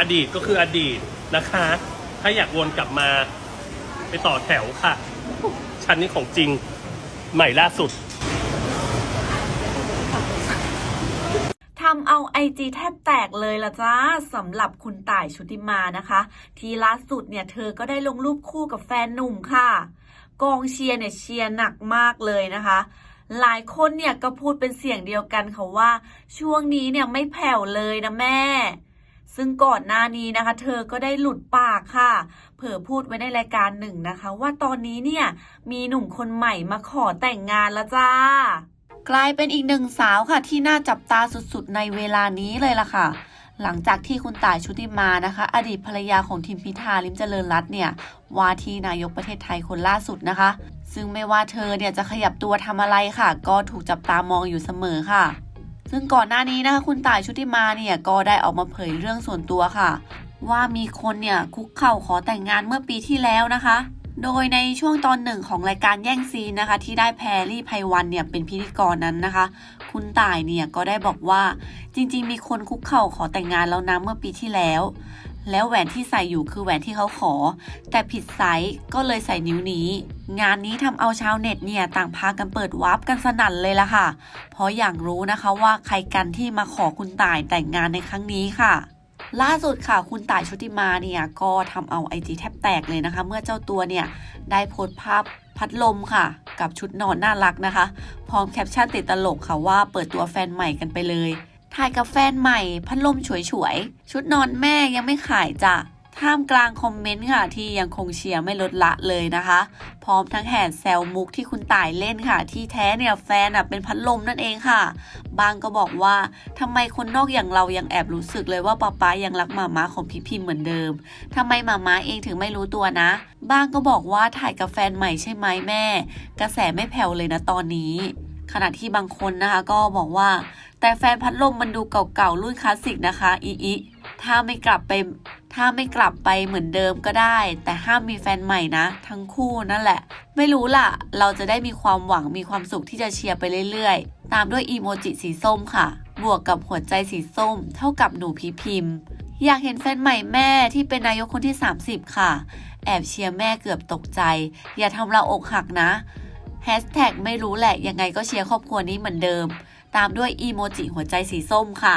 อดีตก็คืออดีตนะคะ ถ้าอยากวนกลับมาไปต่อแถวค่ะ ชั้นนี้ของจริงใหม่ล่าสุดทำเอาไอจีแทบแตกเลยละจ้าสำหรับคุณต่ายชุติมานะคะ ที่ล่าสุดเนี่ยเธอก็ได้ลงรูปคู่กับแฟนหนุ่มค่ะ กองเชียร์เนี่ยเชียร์หนักมากเลยนะคะ หลายคนเนี่ยก็พูดเป็นเสียงเดียวกันค่ะว่า ช่วงนี้เนี่ยไม่แผ่วเลยนะแม่ ซึ่งก่อนหน้านี้นะคะ เธอก็ได้หลุดปากค่ะ เผอพูดไว้ในรายการหนึ่งนะคะ ว่าตอนนี้เนี่ยมีหนุ่มคนใหม่มาขอแต่งงานแล้วจ้ากลายเป็นอีกหนึ่งสาวค่ะที่น่าจับตาสุดๆ ในเวลานี้เลยล่ะค่ะ หลังจากที่คุณต่ายชุติมานะคะ อดีตภรรยาของทิมพิธาลิมเจริญรัตน์เนี่ยว่าที่นายกประเทศไทยคนล่าสุดนะคะ ซึ่งไม่ว่าเธอเนี่ยจะขยับตัวทำอะไรค่ะ ก็ถูกจับตามองอยู่เสมอค่ะ ซึ่งก่อนหน้านี้นะคะคุณต่ายชุติมาเนี่ยก็ได้ออกมาเผยเรื่องส่วนตัวค่ะ ว่ามีคนเนี่ยคุกเข่าขอแต่งงานเมื่อปีที่แล้วนะคะ โดยในช่วงตอนหนึ่งของรายการแย่งซีนนะคะ ที่ได้แพรรี่ไพวันเนี่ยเป็นพิธีกรนั้นนะคะ คุณต่ายเนี่ยก็ได้บอกว่าจริงๆ มีคนคุกเข่าขอแต่งงานแล้วนะเมื่อปีที่แล้ว แล้วแหวนที่ใส่อยู่คือแหวนที่เขาขอ แต่ผิดไซส์ก็เลยใส่นิ้วนี้ งานนี้ทำเอาชาวเน็ตเนี่ยต่างพากันเปิดวาร์ปกันสนั่นเลยละค่ะ เพราะอย่างรู้นะคะว่าใครกันที่มาขอคุณต่ายแต่งงานในครั้งนี้ค่ะ ล่าสุดค่ะคุณต่ายชุติมาเนี่ยก็ทำเอาไอจีแทบแตกเลยนะคะ เมื่อเจ้าตัวเนี่ยได้โพสต์ภาพพัดลมค่ะ กับชุดนอนน่ารักนะคะ พร้อมแคปชั่นติดตลกค่ะว่าเปิดตัวแฟนใหม่กันไปเลยถ่ายกับแฟนใหม่ พัดลมฉวยๆ ชุดนอนแม่ยังไม่ขายจ้ะ ท่ามกลางคอมเมนต์ค่ะที่ยังคงเชียร์ไม่ลดละเลยนะคะ พร้อมทั้งแห่แซวมุกที่คุณต่ายเล่นค่ะ ที่แท้เนี่ยแฟนอะเป็นพัดลมนั่นเองค่ะ บางก็บอกว่าทำไมคนนอกอย่างเรายังแอบรู้สึกเลยว่าป๊าป๊ายังรักหมาม้าของพี่พิมเหมือนเดิมทำไมหมาม้าเองถึงไม่รู้ตัวนะ บางก็บอกว่าถ่ายกับแฟนใหม่ใช่ไหมแม่ กระแสไม่แผ่วเลยนะตอนนี้ ขณะที่บางคนนะคะก็บอกว่า แต่แฟนพัดลมมันดูเก่าๆรุ่นคลาสสิกนะคะอีอีถ้าไม่กลับไป ถ้าไม่กลับไปเหมือนเดิมก็ได้ แต่ห้ามมีแฟนใหม่นะ ทั้งคู่นั่นแหละ ไม่รู้ล่ะ เราจะได้มีความหวังมีความสุขที่จะเชียร์ไปเรื่อยๆ ตามด้วยอีโมจิสีส้มค่ะ บวกกับหัวใจสีส้ม เท่ากับหนูพีพิมพ์ อยากเห็นแฟนใหม่แม่ที่เป็นนายกคนที่ 30 ค่ะ แอบเชียร์แม่เกือบตกใจ อย่าทำเราอกหักนะแฮชแท็กไม่รู้แหละยังไงก็เชียร์ครอบครัวนี้เหมือนเดิม ตามด้วยอีโมจิหัวใจสีส้มค่ะ